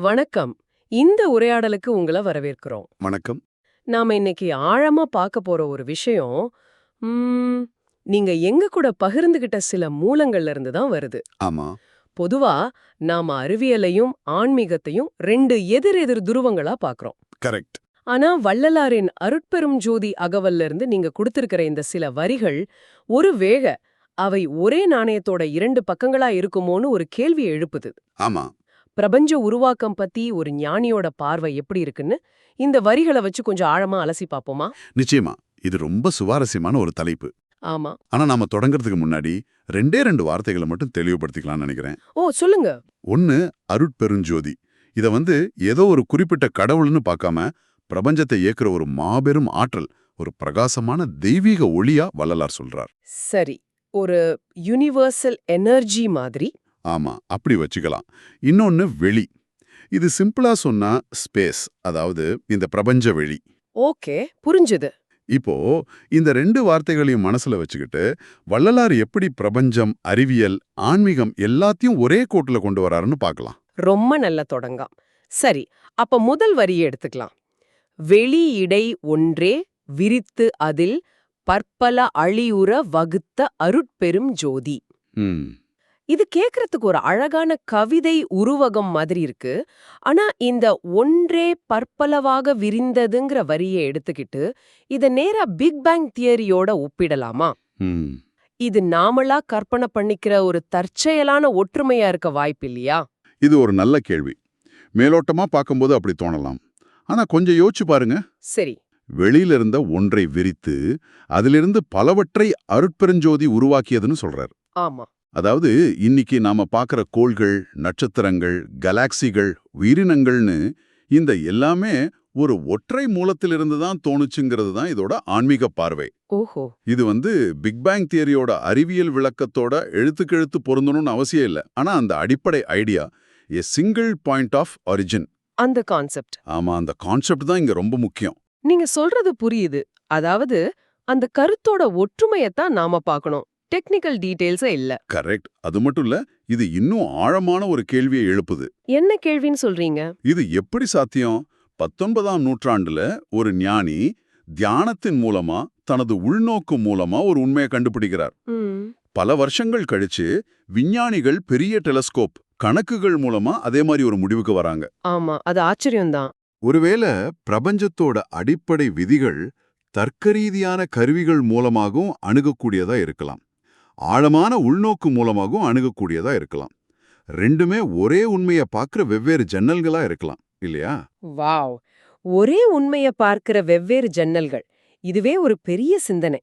வணக்கம். இந்த உரையாடலுக்கு உங்களை வரவேற்கிறோம். வணக்கம். நாம இன்னைக்கு ஆழமா பார்க்க போற ஒரு விஷயம் நீங்க எங்க கூட பகிர்ந்துகிட்ட சில மூலங்கள்ல இருந்து தான் வருது. ஆமா. பொதுவா நாம அறிவியலையும் ஆன்மீகத்தையும் ரெண்டு எதிர் எதிர் துருவங்களா பார்க்கறோம். கரெக்ட். ஆனா வள்ளலாரின் அருட்பெரும் ஜோதி அகவல்ல இருந்து நீங்க கொடுத்திருக்கிற இந்த சில வரிகள் ஒரு வேக அவை ஒரே நாணயத்தோட இரண்டு பக்கங்களா இருக்குமோன்னு ஒரு கேள்வியை எழுப்புது. ஆமா. பிரபஞ்ச உருவாக்கம் பத்தி ஒரு ஞானியோட பார்வை எப்படி இருக்குன்னு இந்த வரிகளை வச்சு கொஞ்சம் ஆழமா அலசி பாப்போமா நிச்சயமா. இது ரொம்ப சுவாரஸ்யமான ஒரு தலைப்பு. ஆமா. ஆனா நாம தொடங்குறதுக்கு முன்னாடி ரெண்டே ரெண்டு வார்த்தைகளை மட்டும் தெளிவுபடுத்திக்கலாம்னு நினைக்கிறேன். ஓ சொல்லுங்க. ஒன்னு அருட்பெருஞ்சோதி. இத வந்து ஏதோ ஒரு குறிப்பிட்ட கடவுள்னு பார்க்காம பிரபஞ்சத்தை இயக்குற ஒரு மாபெரும் ஆற்றல் ஒரு பிரகாசமான தெய்வீக ஒளியா வள்ளலார் சொல்றார். சரி. ஒரு யுனிவர்சல் எனர்ஜி மாதிரி ஆமா அப்படி வச்சுக்கலாம். இன்னொன்னு வெளி. இது சிம்பிளா சொன்னா ஸ்பேஸ் அதாவது இந்த பிரபஞ்ச வெளி. ஓகே புரிஞ்சுது. இப்போ இந்த ரெண்டு வார்த்தைகளையும் மனசுல வச்சுக்கிட்டு வள்ளலார் எப்படி பிரபஞ்சம் அறிவியல் ஆன்மீகம் எல்லாத்தையும் ஒரே கோட்டுல கொண்டு வராருன்னு பார்க்கலாம் ரொம்ப நல்ல தொடங்காம். சரி அப்ப முதல் வரியை எடுத்துக்கலாம். வெளி இடை ஒன்றே விரித்து அதில் பற்பல அழியுற வகுத்த அருட்பெரும் ஜோதி. ம். இது கேக்குறதுக்கு ஒரு அழகான கவிதை உருவகம் மாதிரி இருக்கு. ஆனா இந்த ஒன்றே பற்பலவாக விரிந்ததுங்கிற வரியை எடுத்துக்கிட்டு இத நேரா பிக் பேங் தியரியோட ஒப்பிடலாமா? இது நாமளா கற்பனை பண்ணிக்கிற ஒரு தற்செயலான ஒற்றுமையா இருக்க வாய்ப்பு இல்லையா? இது ஒரு நல்ல கேள்வி. மேலோட்டமா பார்க்கும்போது அப்படி தோணலாம். ஆனா கொஞ்சம் யோசிச்சு பாருங்க. சரி. வெளியில இருந்த ஒன்றை விரித்து அதிலிருந்து பலவற்றை அருட்பெருஞ்சோதி உருவாக்கியதுன்னு சொல்றார். ஆமா. அதாவது இன்னைக்கு நாம பார்க்குற கோள்கள் நட்சத்திரங்கள் கலாக்சிகள் உயிரினங்கள்னு இந்த எல்லாமே ஒரு ஒற்றை மூலத்திலிருந்து தான் தோணுச்சுங்கிறது தான் இதோட ஆன்மீக பார்வை. ஓஹோ. இது வந்து பிக் பேங் தியரியோட அறிவியல் விளக்கத்தோட எழுத்துக்கெழுத்து பொருந்தணும்னு அவசியம் இல்லை. ஆனா அந்த அடிப்படை idea a single point of origin அந்த கான்செப்ட். ஆமா அந்த கான்செப்ட் தான் இங்க ரொம்ப முக்கியம். நீங்க சொல்றது புரியுது. அதாவது அந்த கருத்தோட ஒற்றுமையத்தான் நாம பார்க்கணும் டெக்னிக்கல் டீடைல்ஸே இல்ல. கரெக்ட் அது மட்டும் இல்ல இது இன்னும் ஆழமான ஒரு கேள்வியை எழுப்புது. என்ன கேள்வின்னு சொல்றீங்க? இது எப்படி சாத்தியம்? பத்தொன்பதாம் நூற்றாண்டுல ஒரு ஞானி தியானத்தின் மூலமா தனது உள்நோக்கு மூலமா ஒரு உண்மையை கண்டுபிடிக்கிறார். பல வருஷங்கள் கழிச்சு விஞ்ஞானிகள் பெரிய டெலஸ்கோப் கணக்குகள் மூலமா அதே மாதிரி ஒரு முடிவுக்கு வராங்க. ஆமா அது ஆச்சரியம்தான் ஒருவேளை பிரபஞ்சத்தோட அடிப்படை விதிகள் தர்க்கரீதியான கருவிகள் மூலமாகவும் அணுகக்கூடியதா இருக்கலாம். ஆழமான உள்நோக்கு மூலமாகவும் அணுகக்கூடியதா இருக்கலாம். ரெண்டுமே ஒரே உண்மையை பார்க்குற வெவ்வேறு ஜன்னல்களா இருக்கலாம் இல்லையா? வாவ்! ஒரே உண்மைய பார்க்கிற வெவ்வேறு ஜன்னல்கள். இதுவே ஒரு பெரிய சிந்தனை.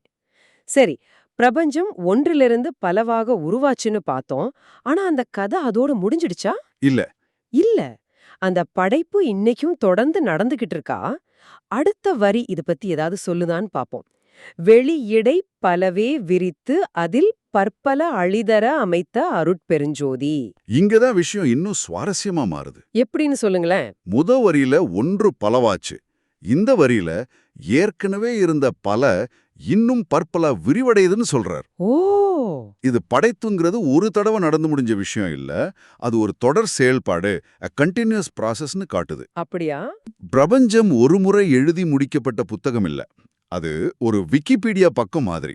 சரி பிரபஞ்சம் ஒன்றிலிருந்து பலவாக உருவாச்சுன்னு பார்த்தோம். ஆனா அந்த கதை அதோட முடிஞ்சிடுச்சா? இல்ல. இல்ல. அந்த படைப்பு இன்னைக்கும் தொடர்ந்து நடந்துகிட்டு இருக்கா? அடுத்த வரி இது பத்தி ஏதாவது சொல்லுதான்னு பாப்போம் வெளி இடை பலவே விரித்து அதில் பற்பல அழிதர அமைத்த அருட்பெருஞ்சோதி. இங்கதான் விஷயம் இன்னும் சுவாரஸ்யமா மாறுது. எப்படின்னு சொல்லுங்களேன். முத வரியில ஒன்று பலவாச்சு. இந்த வரியில ஏற்கனவே இருந்த பல இன்னும் பற்பல விரிவடையுதுன்னு சொல்றார். ஓ! இது படைத்துங்கிறது ஒரு தடவை நடந்து முடிஞ்ச விஷயம் இல்ல. அது ஒரு தொடர் செயல்பாடு continuous ப்ராசஸ்னு காட்டுது. அப்படியா? பிரபஞ்சம் ஒரு முறை எழுதி முடிக்கப்பட்ட புத்தகம் இல்ல. அது ஒரு விக்கிபீடியா பக்கம் மாதிரி.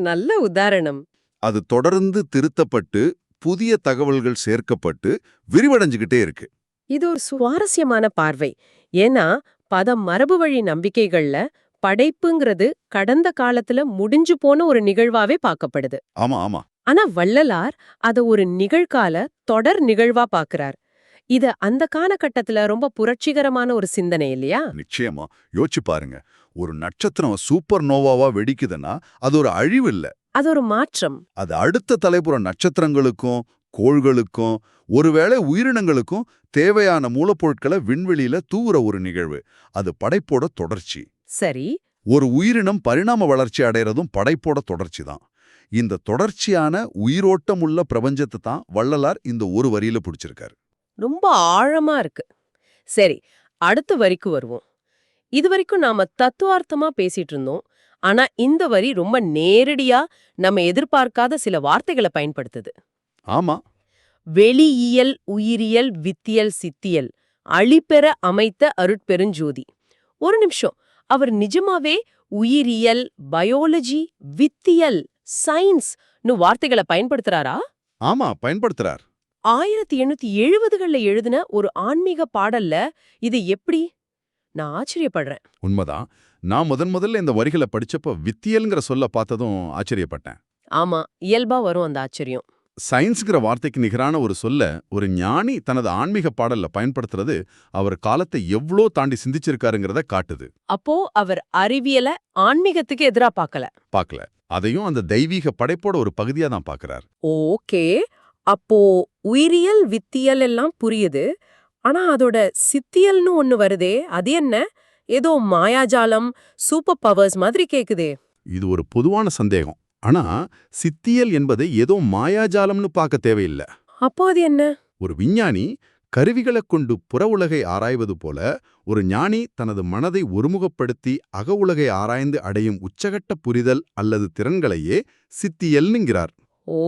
நல்ல உதாரணம். அது தொடர்ந்து திருத்தப்பட்டு புதிய தகவல்கள் சேர்க்கப்பட்டு விரிவடைஞ்சுகிட்டே இருக்கு. இது ஒரு சுவாரஸ்யமான பார்வை. ஏன்னா பத மரபு வழி நம்பிக்கைகள்ல படைப்புங்கிறது கடந்த காலத்துல முடிஞ்சு போன ஒரு நிகழ்வாவே பார்க்கப்படுது. ஆமா ஆமா. ஆனா வள்ளலார் அத ஒரு நிகழ்கால தொடர் நிகழ்வா பார்க்கறார் இத அந்த காலகட்டத்துல ரொம்ப புரட்சிகரமான ஒரு சிந்தனை இல்லையா? நிச்சயமா. யோசிச்சு பாருங்க. ஒரு நட்சத்திரம் சூப்பர் நோவாவா வெடிக்குதுன்னா அது ஒரு அழிவு இல்ல. அது ஒரு மாற்றம். அது அடுத்த தலைப்புற நட்சத்திரங்களுக்கும் கோள்களுக்கும் ஒருவேளை உயிரினங்களுக்கும் தேவையான மூலப்பொருட்களை விண்வெளியில தூவுற ஒரு நிகழ்வு. அது படைப்போட தொடர்ச்சி. சரி. ஒரு உயிரினம் பரிணாம வளர்ச்சி அடைறதும் படைப்போட தொடர்ச்சி தான். இந்த தொடர்ச்சியான உயிரோட்டமுள்ள பிரபஞ்சத்தை தான் வள்ளலார் இந்த ஒரு வரியில பிடிச்சிருக்காரு. ரொம்ப ஆழமா இருக்கு. சரி அடுத்த வரிக்கு வருவோம். இது வரைக்கும் நாம தத்துவார்த்தமா பேசிட்டு இருந்தோம். ஆனா இந்த வரி ரொம்ப நேரடியா நம்ம எதிர்பார்க்காத சில வார்த்தைகளை பயன்படுத்துது. ஆமா. வெளியியல் உயிரியல் வித்தியல் சித்தியல் அழிபெற அமைத்த அருட்பெருஞ்சோதி. ஒரு நிமிஷம். அவர் நிஜமாவே உயிரியல் பயாலஜி வித்தியல் சயின்ஸ்னு வார்த்தைகளை பயன்படுத்துறாரா? ஆமா பயன்படுத்துறார். ஆயிரத்தி எண்ணூத்தி எழுபதுகள்ல எழுதின ஒரு ஆன்மீக பாடல்ல இது எப்படி? நான் ஆச்சரியப்படுறேன். உண்மைதான். நான் முதன் முதல்ல இந்த வரிகளை படிச்சப்ப வித்தியல்ங்கிற சொல்ல பார்த்ததும் ஆச்சரியப்பட்டேன். ஆமா இயல்பா வரும் அந்த ஆச்சரியம். சயின்ஸ்ங்கிற வார்த்தைக்கு நிகரான ஒரு சொல்ல ஒரு ஞானி தனது ஆன்மீக பாடல்ல பயன்படுத்துறது அவர் காலத்தை எவ்ளோ தாண்டி சிந்திச்சிருக்காருங்கிறத காட்டுது. அப்போ அவர் அறிவியல ஆன்மீகத்துக்கு எதிரா பார்க்கல. பார்க்கல. அதையும் அந்த தெய்வீக படைப்போட ஒரு பகுதியா தான் பார்க்கறார். ஓகே. அப்போ உயிரியல் வித்தியல் எல்லாம் புரியுது. ஆனா அதோட சித்தியல்னு ஒன்னு வருதே அது என்ன? ஏதோ மாயாஜாலம் சூப்பர் பவர்ஸ் மாதிரி கேக்குதே. இது ஒரு பொதுவான சந்தேகம். ஆனா சித்தியல் என்பதை ஏதோ மாயாஜாலம்னு பார்க்க தேவையில்லை. அப்போ அது என்ன? ஒரு விஞ்ஞானி கருவிகளைக் கொண்டு புற உலகை ஆராய்வது போல ஒரு ஞானி தனது மனதை ஒருமுகப்படுத்தி அக உலகை ஆராய்ந்து அடையும் உச்சகட்ட புரிதல் அல்லது திறன்களையே சித்தியல்னுங்கிறார். ஓ!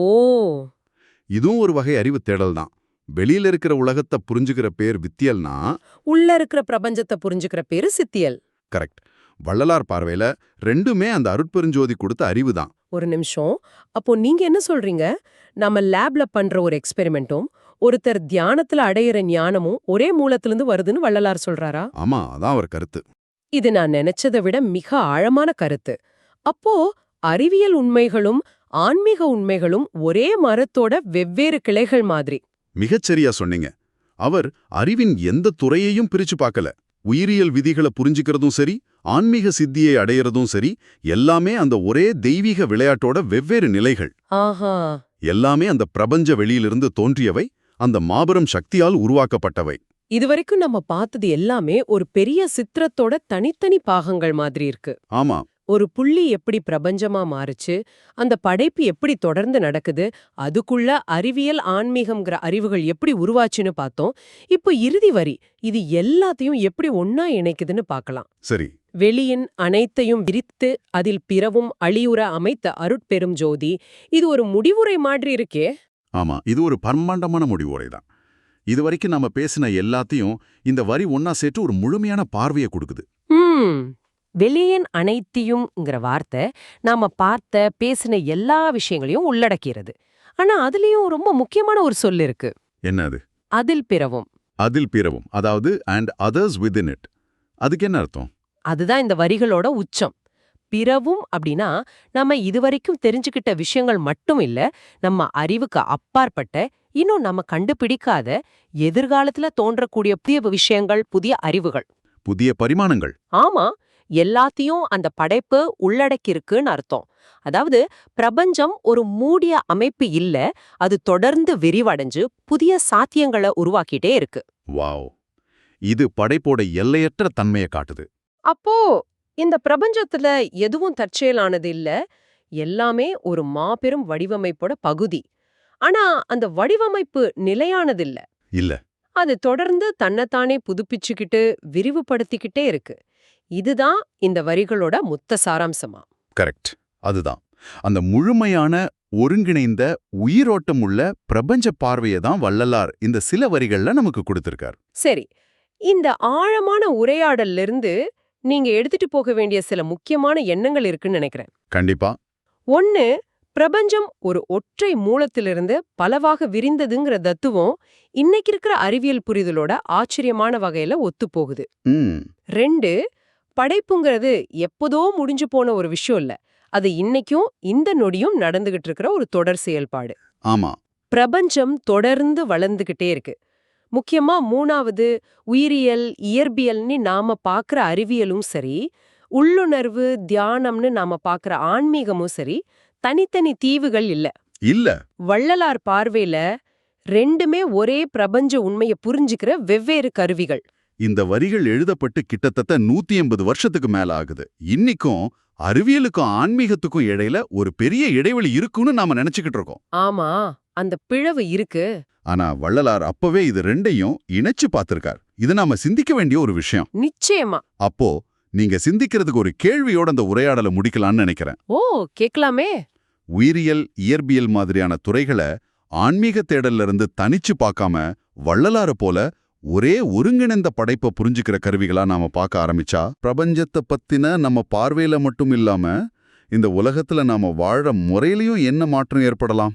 இதுவும் ஒரு வகை அறிவு தேடல் தான். வெளியில இருக்கிற உலகத்தை புரிஞ்சுக்கிற பேர் வித்தியல்னா உள்ள இருக்கிற பிரபஞ்சத்தை புரிஞ்சுக்கிற பேரு சித்தியல். கரெக்ட். வள்ளலார் பார்வையில ரெண்டுமே அந்த அருட்பெருஞ்சோதி கொடுத்த அறிவு தான். ஒரு நிமிஷம். அப்போ நீங்க என்ன சொல்றீங்க? நம்ம லேப்ல பண்ற ஒரு எக்ஸ்பெரிமெண்ட்டும் ஒருத்தர் தியானத்துல அடையிற ஞானமும் ஒரே மூலத்திலிருந்து வருதுன்னு வள்ளலார் சொல்றாரா? ஆமா அதான் அவர் கருத்து. இது நான் நினைச்சதை விட மிக ஆழமான கருத்து. அப்போ அறிவியல் உண்மைகளும் ஆன்மீக உண்மைகளும் ஒரே மரத்தோட வெவ்வேறு கிளைகள் மாதிரி. மிகச்சரியா சொன்னீங்க. அவர் அறிவின் எந்த துறையையும் பிரிச்சு பார்க்கல. உயிரியல் விதிகளை புரிஞ்சுக்கிறதும் சரி ஆன்மீக சித்தியை அடையறதும் சரி எல்லாமே அந்த ஒரே தெய்வீக விளையாட்டோட வெவ்வேறு நிலைகள். ஆஹா. எல்லாமே அந்த பிரபஞ்ச வெளியிலிருந்து தோன்றியவை அந்த மாபெரும் சக்தியால் உருவாக்கப்பட்டவை. இதுவரைக்கும் நம்ம பார்த்தது எல்லாமே ஒரு பெரிய சித்திரத்தோட தனித்தனி பாகங்கள் மாதிரி இருக்கு. ஆமா. ஒரு புள்ளி எப்படி பிரபஞ்சமா மாறுச்சு அந்த படைப்பு எப்படி தொடர்ந்து நடக்குது அதுக்குள்ள அறிவியல் ஆன்மீகம்ங்கிற அறிவுகள் எப்படி உருவாச்சுன்னு பார்த்தோம். இப்போ இறுதி வரி இது எல்லாத்தையும் எப்படி ஒன்னா இணைக்குதுன்னு பார்க்கலாம். சரி. வெளியின் அனைத்தையும் விரித்து அதில் பிறவும் அழியுற அமைத்த அருட்பெரும் ஜோதி இது ஒரு முடிவுரை மாதிரி இருக்கே. ஆமா இது ஒரு பர்மாண்டமான முடிவுரை தான். இதுவரைக்கும் நாம பேசின எல்லாத்தையும் இந்த வரி ஒன்னா சேர்த்து ஒரு முழுமையான பார்வையை கொடுக்குது. வெளியின் அனைத்தையும்ங்கிற வார்த்தை நாம பார்த்த பேசின எல்லா விஷயங்களையும் உள்ளடக்கிறது ஆனா அதுலயும் ரொம்ப முக்கியமான ஒரு சொல் இருக்கு. என்ன அது? அதில் பிறவும். அதில் பிறவும். அதாவது அண்ட் அதர்ஸ் வித்தின் இட் அதுக்கு என்ன அர்த்தம்? அதுதான் இந்த வரிகளோட உச்சம். பிறவும் அப்படின்னா நம்ம இதுவரைக்கும் தெரிஞ்சுக்கிட்ட விஷயங்கள் மட்டும் இல்ல நம்ம அறிவுக்கு அப்பாற்பட்ட இன்னும் நம்ம கண்டுபிடிக்காத எதிர்காலத்துல தோன்றக்கூடிய புதிய விஷயங்கள் புதிய அறிவுகள். புதிய பரிமாணங்கள். ஆமா. எல்லாத்தையும் அந்த படைப்பு உள்ளடக்கியிருக்குன்னு அர்த்தம். அதாவது பிரபஞ்சம் ஒரு மூடிய அமைப்பு இல்ல அது தொடர்ந்து விரிவடைஞ்சு புதிய சாத்தியங்களை உருவாக்கிட்டே இருக்கு. வாவ். இது படைப்போட எல்லையற்ற தன்மையை காட்டுது. அப்போ இந்த பிரபஞ்சத்துல எதுவும் தற்செயலானது இல்ல எல்லாமே ஒரு மாபெரும் வடிவமைப்போட பகுதி. ஆனா அந்த வடிவமைப்பு நிலையானதில்ல இல்ல. அது தொடர்ந்து தன்னைத்தானே புதுப்பிச்சுக்கிட்டு விரிவுபடுத்திக்கிட்டே இருக்கு. இதுதான் இந்த வரிகளோட முத்த சாராம்சமா. கரெக்ட். அதுதான். அந்த முழுமையான ஒருங்கிணைந்த உயிரோட்டம் உள்ள பிரபஞ்ச பார்வையை தான் வள்ளலார் இந்த சில வரிகள்ல நமக்கு கொடுத்திருக்கார். சரி. இந்த ஆழமான உரையாடல்ல இருந்து நீங்க எடுத்துட்டு போக வேண்டிய சில முக்கியமான எண்ணங்கள் இருக்குன்னு நினைக்கிறேன். கண்டிப்பா. ஒன்னு பிரபஞ்சம் ஒரு ஒற்றை மூலத்திலிருந்து பலவாக விரிந்ததுங்கிற தத்துவம் இன்னைக்கு இருக்கிற அறிவியல் புரிதலோட ஆச்சரியமான வகையில ஒத்துப்போகுது. ம். ரெண்டு படைப்புங்கிறது எப்போதோ முடிஞ்சு போன ஒரு விஷயம் இல்ல. அது இன்னைக்கும் இந்த நொடியும் நடந்துகிட்டு இருக்கிற ஒரு தொடர் செயல்பாடு. ஆமா. பிரபஞ்சம் தொடர்ந்து வளர்ந்துகிட்டே இருக்கு. முக்கியமா மூணாவது உயிரியல் இயற்பியல்னு நாம பாக்குற அறிவியலும் சரி உள்ளுணர்வு தியானம்னு நாம பாக்குற ஆன்மீகமும் சரி தனித்தனி தீவுகள் இல்ல. இல்ல. வள்ளலார் பார்வையில ரெண்டுமே ஒரே பிரபஞ்ச உண்மைய புரிஞ்சுக்கிற வெவ்வேறு கருவிகள். இந்த வரிகள் எழுதப்பட்டு கிட்டத்தட்ட நூத்தி எண்பது வருஷத்துக்கு மேல ஆகுது. இன்னிக்கும் அறிவியலுக்கும் ஆன்மீகத்துக்கும் இடையில ஒரு பெரிய இடைவெளி இருக்குன்னு நாம நினைச்சுக்கிட்டு இருக்கோம். ஆமா அந்த பிழவு இருக்கு. ஆனா வள்ளலார் அப்பவே இது ரெண்டையும் இணைச்சு பார்த்திருக்கார். இது நாம சிந்திக்க வேண்டிய ஒரு விஷயம். நிச்சயமா. அப்போ நீங்க சிந்திக்கிறதுக்கு ஒரு கேள்வியோட அந்த உரையாடலை முடிக்கலாம்னு நினைக்கிறேன். ஓ கேக்கலாமே உயிரியல் இயற்பியல் மாதிரியான துறைகளை ஆன்மீக தேடல்ல இருந்து தனிச்சு பார்க்காம வள்ளலார போல ஒரே ஒருங்கிணைந்த படைப்பை புரிஞ்சுக்கிற கருவிகளா நாம பார்க்க ஆரம்பிச்சா பிரபஞ்சத்தை பத்தின நம்ம பார்வையில மட்டும் இல்லாம இந்த உலகத்துல நாம வாழ முறையிலயும் என்ன மாற்றம் ஏற்படலாம்?